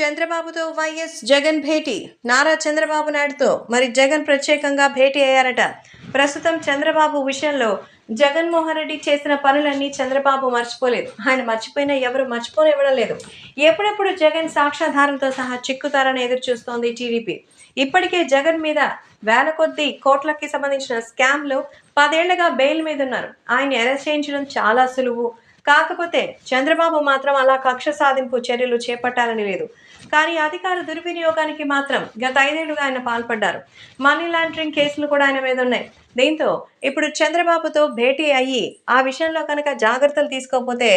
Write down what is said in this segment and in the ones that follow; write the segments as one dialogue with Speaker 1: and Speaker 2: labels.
Speaker 1: చంద్రబాబుతో వైఎస్ జగన్ భేటీ. నారా చంద్రబాబు నాయుడుతో మరి జగన్ ప్రత్యేకంగా భేటీ అయ్యారట. ప్రస్తుతం చంద్రబాబు విషయంలో జగన్మోహన్ రెడ్డి చేసిన పనులన్నీ చంద్రబాబు మర్చిపోలేదు. ఆయన మర్చిపోయినా ఎవరు మర్చిపోనివ్వడం లేదు. ఎప్పుడెప్పుడు జగన్ సాక్ష్యాధారంతో సహా చిక్కుతారని ఎదురు చూస్తోంది టీడీపీ. ఇప్పటికే జగన్ మీద వేల కొద్ది కోట్లకి సంబంధించిన స్కామ్లు పదేళ్ళుగా బెయిల్ మీద ఉన్నారు ఆయన అరెస్ట్ చేయించడం చాలా సులువు. కాకపోతే చంద్రబాబు మాత్రం అలా కక్ష సాధింపు చర్యలు చేపట్టాలని లేదు. కానీ అధికార దుర్వినియోగానికి మాత్రం గత ఐదేళ్ళుగా ఆయన పాల్పడ్డారు. మనీ లాండరింగ్ కేసులు కూడా ఆయన మీద ఉన్నాయి. దీంతో ఇప్పుడు చంద్రబాబుతో భేటీ అయ్యి ఆ విషయంలో కనుక జాగ్రత్తలు తీసుకోకపోతే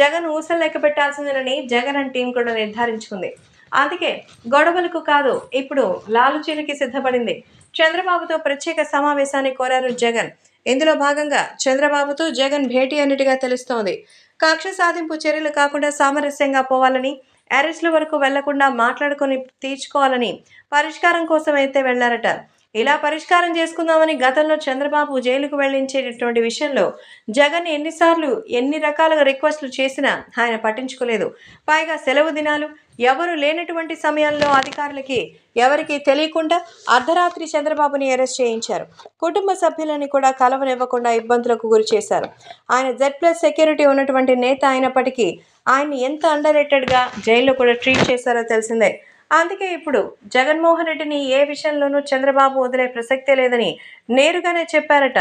Speaker 1: జగన్ ఊసలు లెక్క పెట్టాల్సిందేనని జగన్ అండ్ టీం కూడా నిర్ధారించుకుంది. అందుకే గొడవలకు కాదు ఇప్పుడు లాలుచీలకి సిద్ధపడింది. చంద్రబాబుతో ప్రత్యేక సమావేశాన్ని కోరారు జగన్. ఇందులో భాగంగా చంద్రబాబుతో జగన్ భేటీ అన్నట్టుగా తెలుస్తోంది. కక్ష సాధింపు చర్యలు కాకుండా సామరస్యంగా పోవాలని అరెస్టుల వరకు వెళ్ళకుండా మాట్లాడుకొని తీర్చుకోవాలని పరిష్కారం కోసం అయితే వెళ్ళారట. ఇలా పరిష్కారం చేసుకుందామని గతంలో చంద్రబాబు జైలుకు వెళ్ళించేటటువంటి విషయంలో జగన్ ఎన్నిసార్లు ఎన్ని రకాలుగా రిక్వెస్ట్లు చేసినా ఆయన పట్టించుకోలేదు. పైగా సెలవు దినాలు ఎవరు లేనటువంటి సమయంలో అధికారులకి ఎవరికి తెలియకుండా అర్ధరాత్రి చంద్రబాబుని అరెస్ట్ చేయించారు. కుటుంబ సభ్యులని కూడా కలవనివ్వకుండా ఇబ్బందులకు గురి చేశారు. ఆయన జెడ్ ప్లస్ సెక్యూరిటీ ఉన్నటువంటి నేత అయినప్పటికీ ఆయన్ని ఎంత అండర్ రేటెడ్గా జైల్లో కూడా ట్రీట్ చేశారో తెలిసిందే. అందుకే ఇప్పుడు జగన్మోహన్ రెడ్డిని ఏ విషయంలోనూ చంద్రబాబు వదిలే ప్రసక్తే లేదని నేరుగానే చెప్పారట.